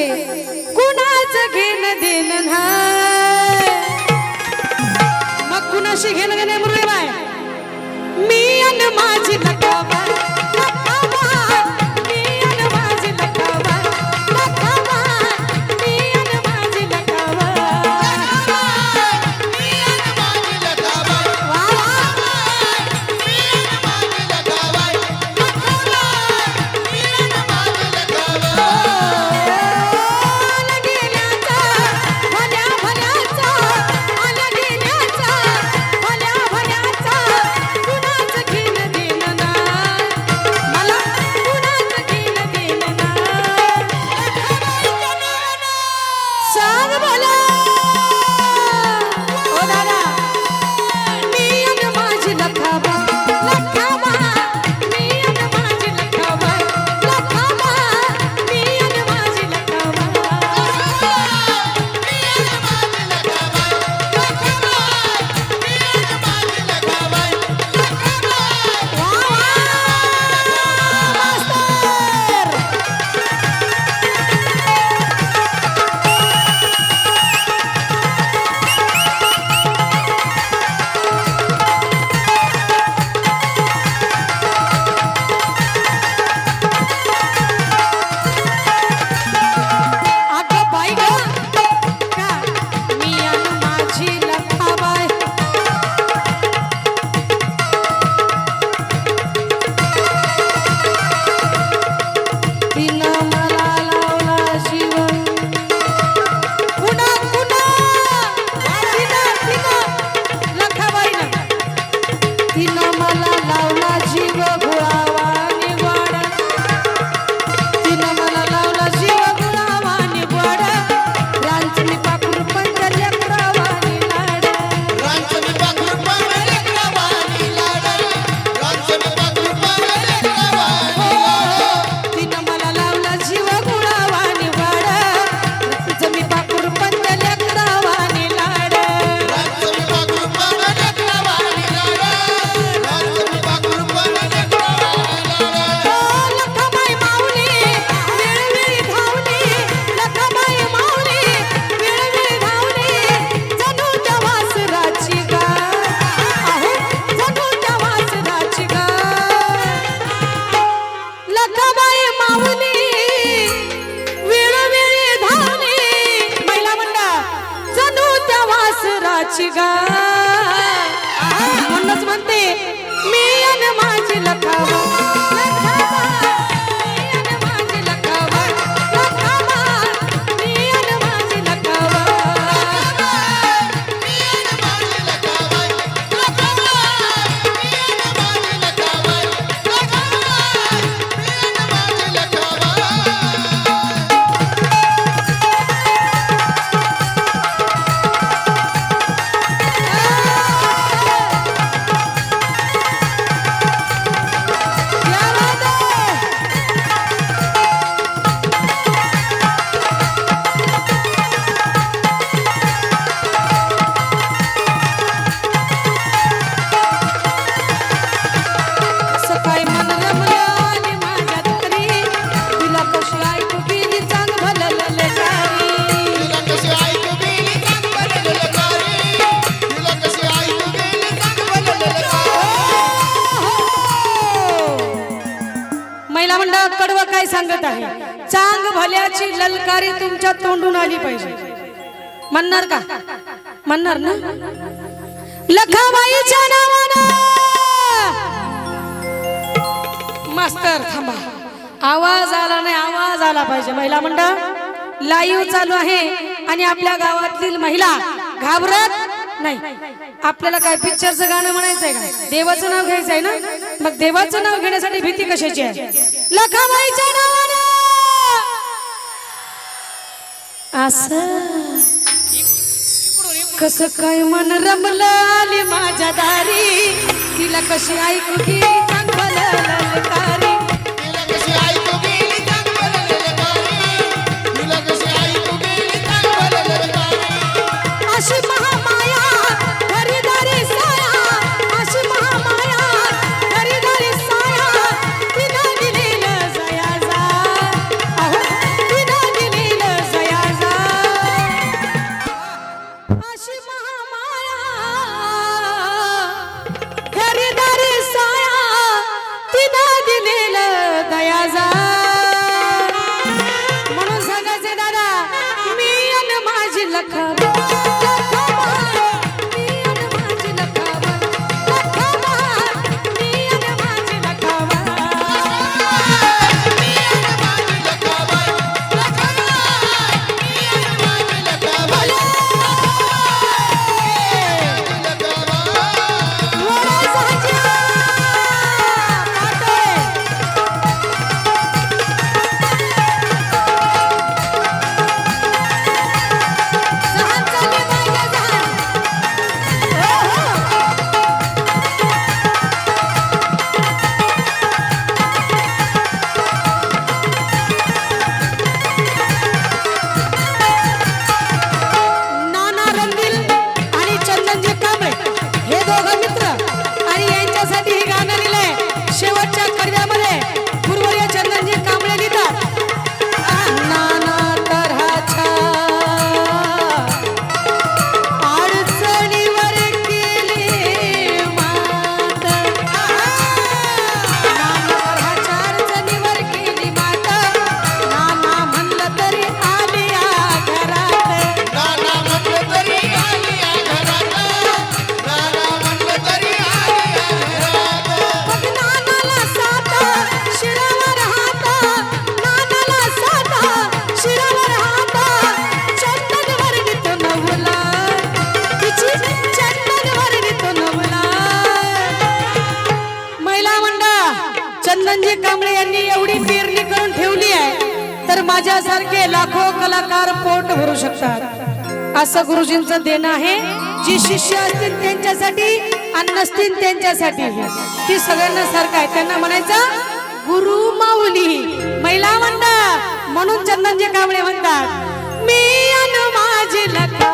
म्हणते कुणाच घेण देण मग कुणाशी घेणं देणं मुरळी बाय मी आणि माझी नका म्हणूनच म्हणते मी अन माझी लखावा. महिला मंडळ कडवं काय सांगत आहे? चांग भल्याची ललकारी तुमच्या तोंडून आली पाहिजे. म्हणणार का? म्हणणार ना? लखाबाईच्या नावानं! मास्तर थांबा. आवाज आला नाही आवाज आला पाहिजे. महिला मंडळ लाईव्ह चालू आहे आणि आपल्या गावातील महिला घाबरत नाही. आपल्याला काय पिक्चरचं गाणं म्हणायचं आहे का? देवाचं नाव घ्यायचं आहे ना? मग देवाचं नाव घेण्यासाठी भीती कशाची आहे? लखाबाईच्या नावानं! असं कस काय मन रमलं आली माझ्या दारी? तिला कशी ऐकू तर माझ्यासारखे लाखो कलाकार पोट भरू शकतात. असं गुरुजींचं देणं आहे जी शिष्य असतील त्यांच्यासाठी आणि नसतील त्यांच्यासाठी. ती सगळ्यांना सारखं आहे. त्यांना म्हणायचं गुरु माऊली महिला म्हणतात म्हणून चंदनजी कांबळे म्हणतात मी अन माझी लका